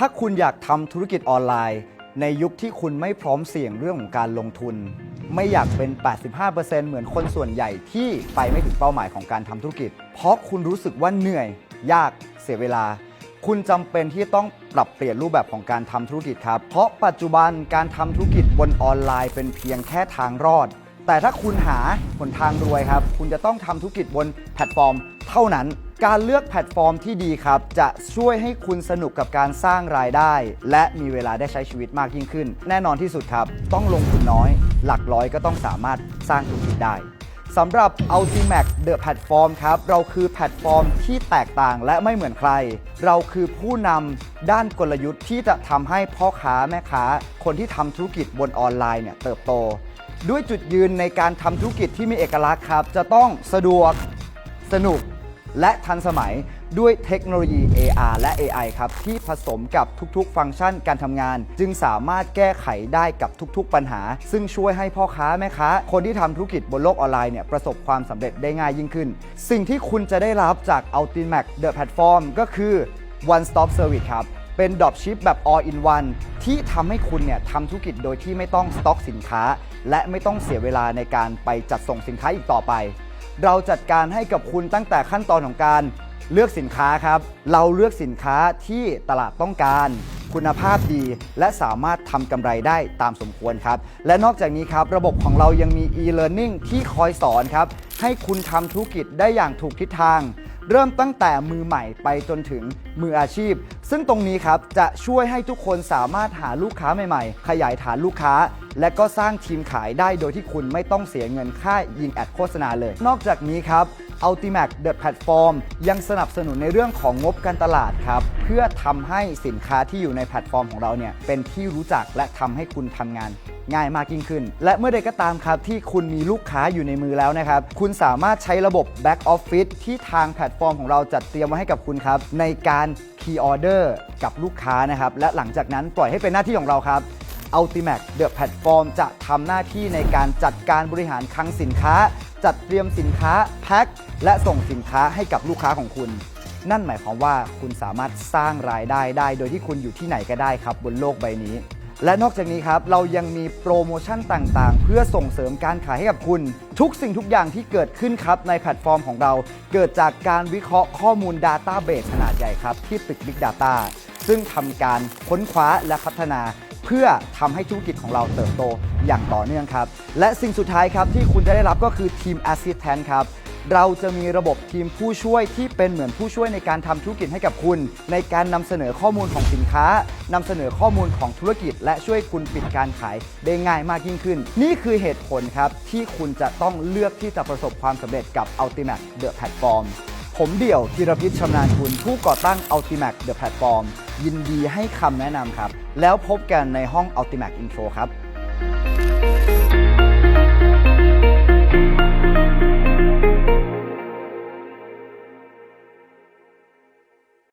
ถ้าคุณอยากทำธุรกิจออนไลน์ ในยุคที่คุณไม่พร้อมเสี่ยงเรื่องของการลงทุน ไม่อยากเป็น 85%เหมือนคนส่วนใหญ่ที่ไปไม่ถึงเป้าหมายของการทำธุรกิจ เพราะคุณรู้สึกว่าเหนื่อย ยากเสียเวลา คุณจำเป็นที่ต้องปรับเปลี่ยนรูปแบบของการทำธุรกิจครับ เพราะปัจจุบันการทำธุรกิจบนออนไลน์เป็นเพียงแค่ทางรอด แต่ถ้าคุณหาหนทางรวยครับ คุณจะต้องทำธุรกิจบนแพลตฟอร์ม เท่านั้น การเลือกแพลตฟอร์มที่ดีครับ จะช่วยให้คุณสนุกกับการสร้างรายได้ และมีเวลาได้ใช้ชีวิตมากยิ่งขึ้น แน่นอนที่สุดครับ ต้องลงทุนน้อย หลักร้อยก็ต้องสามารถสร้างธุรกิจได้สำหรับ Ultimac The Platform ครับ เราคือแพลตฟอร์มที่แตกต่างและไม่เหมือนใคร เราคือผู้นำด้านกลยุทธ์ที่จะทำให้พ่อค้าแม่ค้า คนที่ทำธุรกิจบนออนไลน์เนี่ยเติบโต ด้วยจุดยืนในการทำธุรกิจที่มีเอกลักษณ์ครับ จะต้องสะดวกสนุก และทันสมัยด้วยเทคโนโลยี AR และ AI ครับ ที่ผสมกับทุกๆ ฟังก์ชันการทำงาน จึงสามารถแก้ไขได้กับทุกๆ ปัญหา ซึ่งช่วยให้พ่อค้าแม่ค้า คนที่ทำธุรกิจบนโลกออนไลน์เนี่ยประสบความสำเร็จได้ง่ายยิ่งขึ้น สิ่งที่คุณจะได้รับจาก Ultimac The Platform ก็คือ One Stop Service ครับเป็นดรอปชิปแบบ all in one ที่ทำให้คุณเนี่ยทำธุรกิจโดยที่ไม่ต้องสต็อกสินค้า และไม่ต้องเสียเวลาในการไปจัดส่งสินค้าอีกต่อไป เราจัดการให้กับคุณตั้งแต่ขั้นตอนของการเลือกสินค้าครับ เราเลือกสินค้าที่ตลาดต้องการ คุณภาพดี และสามารถทำกำไรได้ตามสมควรครับ และนอกจากนี้ครับ ระบบของเรายังมี e-learning ที่คอยสอนครับ ให้คุณทำธุรกิจได้อย่างถูกทิศทาง เริ่มตั้งแต่มือใหม่ไปจนถึงมืออาชีพ ซึ่งตรงนี้ครับจะช่วยให้ทุกคนสามารถหาลูกค้าใหม่ๆ ขยายฐานลูกค้า และก็สร้างทีมขายได้โดยที่คุณไม่ต้องเสียเงินค่ายิงแอดโฆษณาเลย นอกจากนี้ครับ Ultimac The Platform ยังสนับสนุนในเรื่องของงบการตลาดครับ เพื่อทำให้สินค้าที่อยู่ในแพลตฟอร์มของเราเนี่ยเป็นที่รู้จักและทำให้คุณทำงาน ง่ายมากยิ่งขึ้น และเมื่อใดก็ตามครับที่คุณมีลูกค้าอยู่ในมือแล้วนะครับ คุณสามารถใช้ระบบ Back Office ที่ทางแพลตฟอร์มของเราจัดเตรียมไว้ให้กับคุณครับ ในการ Key Order กับลูกค้านะครับ และหลังจากนั้นปล่อยให้เป็นหน้าที่ของเราครับ Ultimac The Platform จะทำหน้าที่ในการจัดการบริหารคลังสินค้า จัดเตรียมสินค้าแพ็คและส่งสินค้าให้กับลูกค้าของคุณ นั่นหมายความว่าคุณสามารถสร้างรายได้ได้ โดยที่คุณอยู่ที่ไหนก็ได้ครับ บนโลกใบนี้ และนอกจากนี้ครับ เรายังมีโปรโมชั่นต่างๆ เพื่อส่งเสริมการขายให้กับคุณ ทุกสิ่งทุกอย่างที่เกิดขึ้นครับในแพลตฟอร์มของเรา เกิดจากการวิเคราะห์ข้อมูล Database ขนาดใหญ่ครับ ที่ตึก Big Data ซึ่งทำการค้นคว้าและพัฒนา เพื่อทำให้ธุรกิจของเราเติบโตอย่างต่อเนื่องครับ และสิ่งสุดท้ายครับที่คุณจะได้รับก็คือทีม Assistant ครับ เราจะมีระบบทีมผู้ช่วยที่เป็นเหมือนผู้ช่วยในการทำธุรกิจให้กับคุณ ในการนำเสนอข้อมูลของสินค้านำเสนอข้อมูลของธุรกิจ และช่วยคุณปิดการขายได้ง่ายมากยิ่งขึ้น นี่คือเหตุผลครับที่คุณจะต้องเลือกที่จะประสบความสำเร็จกับ Ultimate The Platform ผมเดี่ยวธีรพิษชำนาญคุณผู้ก่อตั้ง Ultimac The Platform ยินดีให้คำแนะนำครับ แล้วพบกันในห้อง Ultimac Intro ครับ